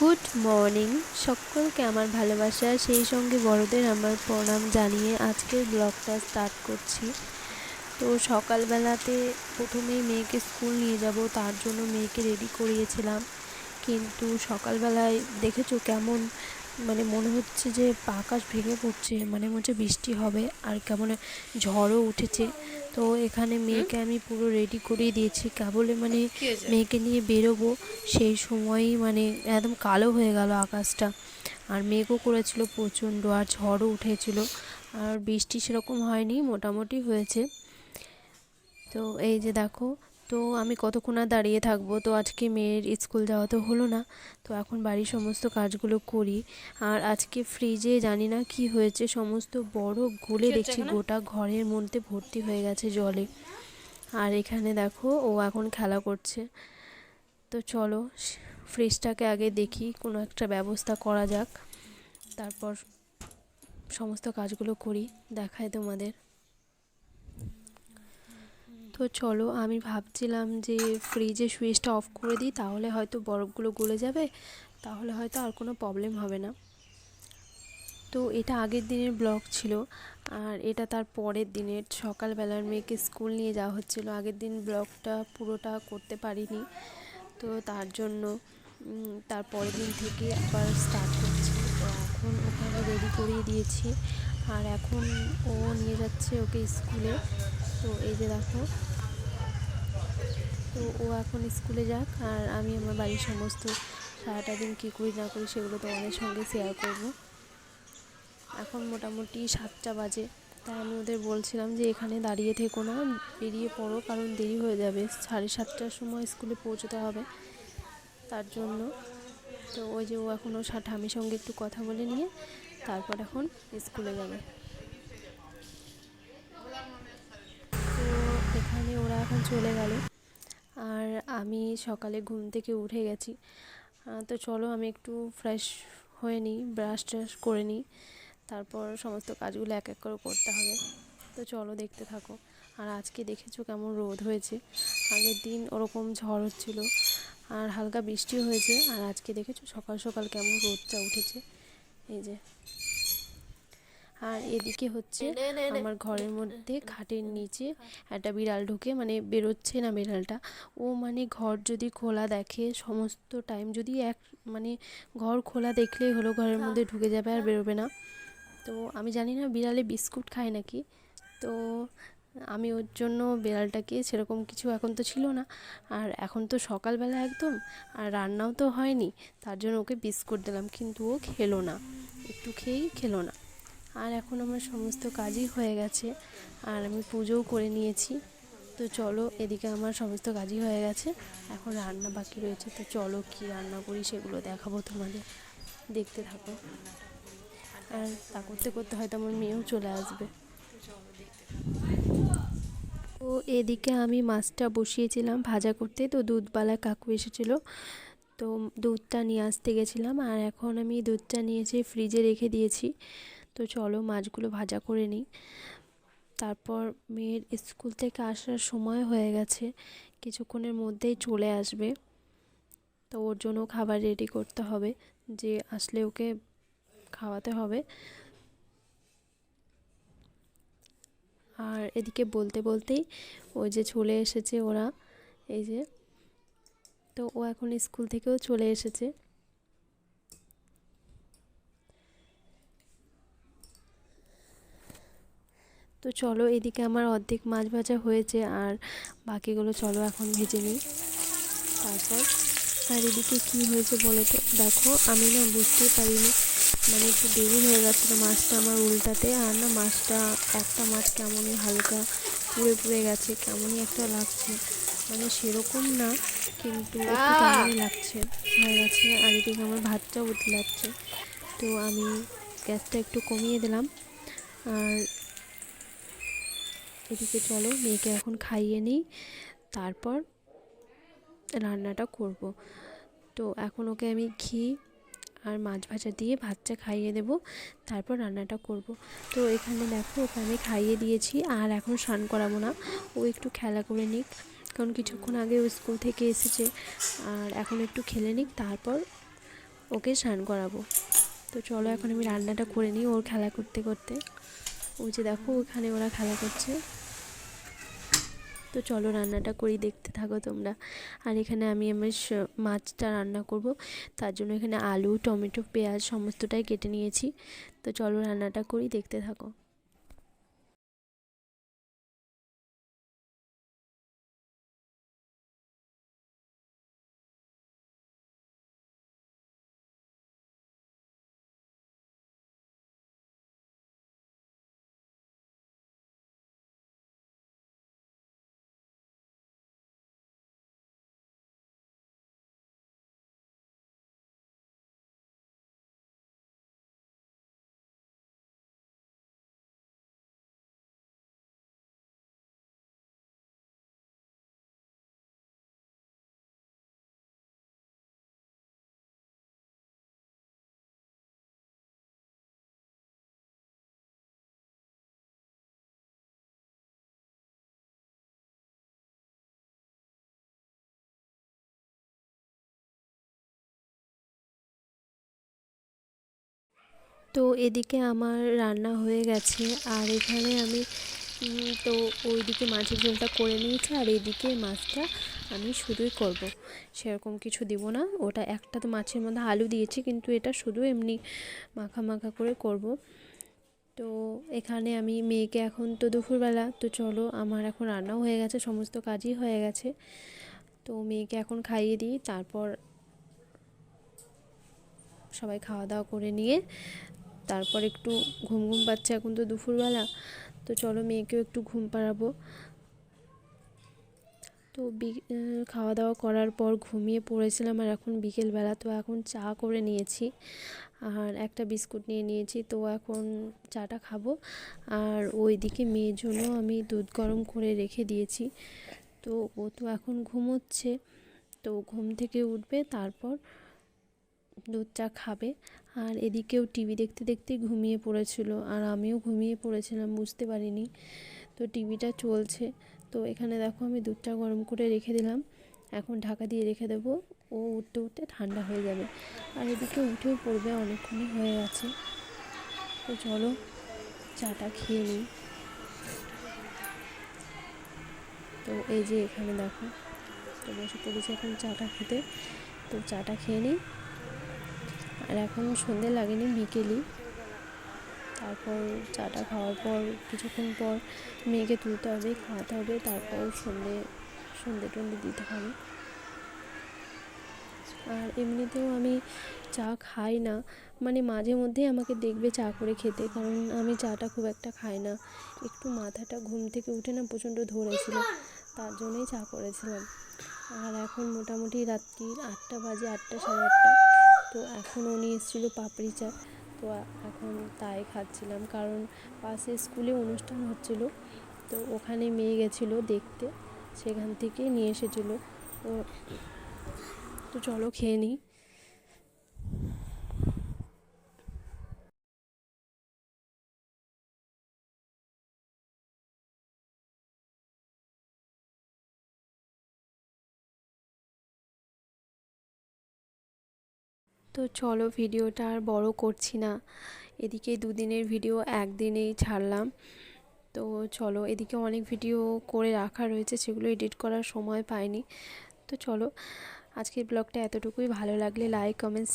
Good morning. সকলকে আমার ভালোবাসা। সেই সঙ্গে বড়দের আমার প্রণাম জানিয়ে আজকের ব্লগটা স্টার্ট করছি। তো সকালবেলাতে প্রথমেই মেয়েকে স্কুল নিয়ে যাব, তার জন্য মেয়েকে রেডি করিয়েছিলাম। কিন্তু সকালবেলায় দেখেছ কেমন মানে মনে হচ্ছে যে আকাশ ভেঙে পড়ছে মানে মনে হচ্ছে বৃষ্টি হবে আর কেমন ঝড়ও উঠেছে। তো এখানে মেয়েকে আমি পুরো রেডি করিয়ে দিয়েছি। কেবলে মানে মেয়েকে নিয়ে বেরোবো সেই সময়ই মানে একদম কালো হয়ে গেল আকাশটা। আর মেঘও করেছিল প্রচণ্ড আর ঝড়ও উঠেছিল। আর বৃষ্টি সেরকম হয়নি মোটামুটি হয়েছে। তো এই যে দেখো তো আমি কতক্ষণ আর দাঁড়িয়ে থাকব? তো আজকে মেয়ের স্কুল যাওয়া তো হলো না। তো এখন বাড়ির সমস্ত কাজগুলো করি। আর আজকে ফ্রিজে জানি না কি হয়েছে সমস্ত বড় গলে দেখছি গোটা ঘরের মধ্যে ভর্তি হয়ে গেছে জলে। আর এখানে দেখো ও এখন খেলা করছে। তো চলো ফ্রিজটাকে আগে দেখি কোনো একটা ব্যবস্থা করা যাক। তারপর সমস্ত কাজগুলো করি দেখায় তোমাদের। তো চলো, আমি ভাবছিলাম যে ফ্রিজে সুইচটা অফ করে দিই, তাহলে হয়তো বরফগুলো গলে যাবে, তাহলে হয়তো আর কোনো প্রবলেম হবে না। তো এটা আগের দিনের ব্লগ ছিল, আর এটা তার পরের দিনের। সকালবেলার মেয়েকে স্কুল নিয়ে যাওয়া হচ্ছিল, আগের দিন ব্লগটা পুরোটা করতে পারিনি। তো তার জন্য তার পরের দিন থেকে আবার স্টার্ট করছি। তো এখন আমি রেডি করিয়ে দিয়েছি, আর এখন ও নিয়ে যাচ্ছে ওকে স্কুলে। তো এই যে দেখো। তো ও এখন স্কুলে যাক, আর আমি আমার বাড়ির সমস্ত সারাটা দিন কী করি না করি সেগুলো তো তোমাদের সঙ্গে শেয়ার করব। এখন মোটামুটি সাতটা বাজে, তাই আমি ওদের বলছিলাম যে এখানে দাঁড়িয়ে থেকো না, বেরিয়ে পড়ো, কারণ দেরি হয়ে যাবে। সাড়ে সাতটার সময় স্কুলে পৌঁছতে হবে, তার জন্য। তো ওই যে ও এখন ও ঠামির সঙ্গে একটু কথা বলে নিয়ে, তারপর এখন স্কুলে যাবে। এখানে ওরা এখন চলে গেল। আর আমি সকালে ঘুম থেকে উঠে গেছি। তো চলো আমি একটু ফ্রেশ হয়ে নিই ব্রাশ ট্রাশ করে নিই। তারপর সমস্ত কাজগুলো এক এক করে করতে হবে। তো চলো দেখতে থাকো। আর আজকে দেখেছ কেমন রোদ হয়েছে? আগের দিন ওরকম ঝড় হচ্ছিল আর হালকা বৃষ্টিও হয়েছে। আর আজকে দেখেছ সকাল সকাল কেমন রোদটা উঠেছে? এই যে। আর এদিকে হচ্ছে আমার ঘরের মধ্যে খাটের নিচে একটা বিড়াল ঢুকে মানে বেরোচ্ছে না বিড়ালটা। ও মানে ঘর যদি খোলা দেখে সমস্ত টাইম যদি এক মানে ঘর খোলা দেখলেই হলো ঘরের মধ্যে ঢুকে যাবে আর বেরোবে না। তো আমি জানি না বিড়ালে বিস্কুট খায় নাকি। তো আমি ওর জন্য বিড়ালটাকে সেরকম কিছু এখন তো ছিল না। আর এখন তো সকালবেলা একদম আর রান্নাও তো হয়নি। তার জন্য ওকে বিস্কুট দিলাম কিন্তু ও খেলো না। একটু খেয়েই খেলো না। আর এখন আমার সমস্ত কাজই হয়ে গেছে। আর আমি পুজোও করে নিয়েছি। তো চলো এদিকে আমার সমস্ত কাজই হয়ে গেছে। এখন রান্না বাকি রয়েছে। তো চলো কি রান্না করি সেগুলো দেখাবো তোমাদের। দেখতে থাকো। আর তা করতে করতে হয়তো আমার মেয়েও চলে আসবে। তো এদিকে আমি মাছটা বসিয়েছিলাম ভাজা করতে। তো দুধবালা কাকু এসেছিল। তো দুধটা নিয়ে আসতে গেছিলাম। আর এখন আমি দুধটা নিয়েছি ফ্রিজে রেখে দিয়েছি। তো চলো মাছগুলো ভাজা করে নিই। তারপর মেয়ের স্কুল থেকে আসার সময় হয়ে গেছে, কিছুক্ষণের মধ্যেই চলে আসবে। তো ওর জন্য খাবার রেডি করতে হবে, যে আসলে ওকে খাওয়াতে হবে। আর এদিকে বলতে বলতেই ওই যে চলে এসেছে ওরা, এই যে। তো ও এখন স্কুল থেকেও চলে এসেছে। তো চলো এদিকে আমার অর্ধেক মাছ ভাজা হয়েছে আর বাকিগুলো চলো এখন ভেজে নিই। তারপর আর এদিকে কী হয়েছে বলো তো? দেখো আমি না বুঝতেই পারিনি। মানে একটু দেরি হয়ে গেছিল মাছটা আমার উল্টাতে আর না মাছটা একটা মাছ কেমনই হালকা পুড়ে পুড়ে গেছে কেমনই একটা লাগছে। মানে সেরকম না কিন্তু একটু কেমনই লাগছে হয়ে গেছে আর এদিকে আমার ভাতটাও উঠে লাগছে তো আমি গ্যাসটা একটু কমিয়ে দিলাম। আর এদিকে চলো, মেয়েকে এখন খাইয়ে নিই। তারপর রান্নাটা করব। তো এখন ওকে আমি ঘি আর মাছ ভাজা দিয়ে ভাতটা খাইয়ে দেব। তারপর রান্নাটা করব। তো এখানে দেখো, ওকে আমি খাইয়ে দিয়েছি। আর এখন স্নান করাবো না। ও একটু খেলা করে নিক। কারণ কিছুক্ষণ আগে ও স্কুল থেকে এসেছে। আর এখন একটু খেলে নিক। তারপর ওকে স্নান করাবো। তো চলো, এখন আমি রান্নাটা করে নিই ওর খেলা করতে করতে। ওই যে দেখো, ওখানে ওরা খেলা করছে। তো চলো রান্নাটা করি, দেখতে থাকো তোমরা। আর এখানে আমি আমার মাছটা রান্না করব। তার জন্য এখানে আলু, টমেটো, পেঁয়াজ, সমস্তটাই কেটে নিয়েছি। তো চলো রান্নাটা করি, দেখতে থাকো। তো এদিকে আমার রান্না হয়ে গেছে আর এখানে আমি তো ওইদিকে মাছের ঝোলটা করে নিয়েছি, আর এইদিকে মাছটা আমি শুধুই করব। সেরকম কিছু দিব না ওটা একটা তো মাছের মধ্যে আলু দিয়েছি, কিন্তু এটা শুধু এমনি মাখা মাখা করে করব। তো এখানে আমি মেয়েকে এখন তো দুপুরবেলা, তো চলো আমার এখন রান্নাও হয়ে গেছে, সমস্ত কাজই হয়ে গেছে তো মেয়েকে এখন খাইয়ে দিই, তারপর সবাই খাওয়া দাওয়া করে নিয়ে তারপর একটু ঘুম ঘুম পাচ্ছে এখন তো দুপুরবেলা, তো চলো মেয়েকেও একটু ঘুম পাড়াবো। তো খাওয়া দাওয়া করার পর ঘুমিয়ে পড়েছিলাম আর এখন বিকেলবেলা, তো এখন চা করে নিয়েছি আর একটা বিস্কুট নিয়ে নিয়েছি, তো এখন চাটা খাব। আর ওইদিকে মেয়ের জন্য আমি দুধ গরম করে রেখে দিয়েছি, তো ও তো এখন ঘুমোচ্ছে, তো ঘুম থেকে উঠবে, তারপর দুধ চা খাবে। আর এদিকেও টিভি দেখতে দেখতে ঘুমিয়ে পড়েছিল। আর আমিও ঘুমিয়ে পড়েছিলাম, বুঝতে পারিনি। তো টিভিটা চলছে। তো এখানে দেখো আমি দুধটা গরম করে রেখে দিলাম। এখন ঢাকা দিয়ে রেখে দেবো। ও উঠতে উঠতে ঠান্ডা হয়ে যাবে। আর এদিকে উঠেও পড়বে, অনেকক্ষণই হয়ে গেছে। তো চলো, চাটা খেয়ে নিই। তো এই যে এখানে দেখো, তো বসে পড়েছে এখন চাটা খেতে। তো চাটা খেয়ে নিই। আর এখন সন্ধে লাগেনি বিকেলই। তারপর চাটা খাওয়ার পর, কিছুক্ষণ পর মেয়েকে তুলতে হবে, খাওয়াতে হবে, তারপর সন্ধে সন্ধে টন্ধে দিতে হবে। আর এমনিতেও আমি চা খাই না। মানে মাঝে মধ্যেই আমাকে দেখবে চা করে খেতে, কারণ আমি চাটা খুব একটা খাই না। একটু মাথাটা ঘুম থেকে উঠে না প্রচণ্ড ধরেছিল, তার জন্যই চা করেছিলাম। আর এখন মোটামুটি রাত্রির আটটা বাজে, আটটা সাড়ে আটটা। তো এখনও উনি এসেছিল পাপড়ি চাট তো এখন তাই খাচ্ছিলাম কারণ পাশে স্কুলে অনুষ্ঠান হচ্ছিল। তো ওখানে মেয়ে গেছিল দেখতে, সেখান থেকে নিয়ে এসেছিল। তো তো চলো খেয়ে নিই। তো চলো ভিডিওটা আর বড় করছি না। এদিকে দুদিনের ভিডিও একদিনেই ছাড়লাম। তো চলো এদিকে অনেক ভিডিও করে রাখা রয়েছে, সেগুলো এডিট করার সময় পাইনি। তো চলো আজকের ব্লগটা এতটুকুই। ভালো লাগলে লাইক কমেন্টস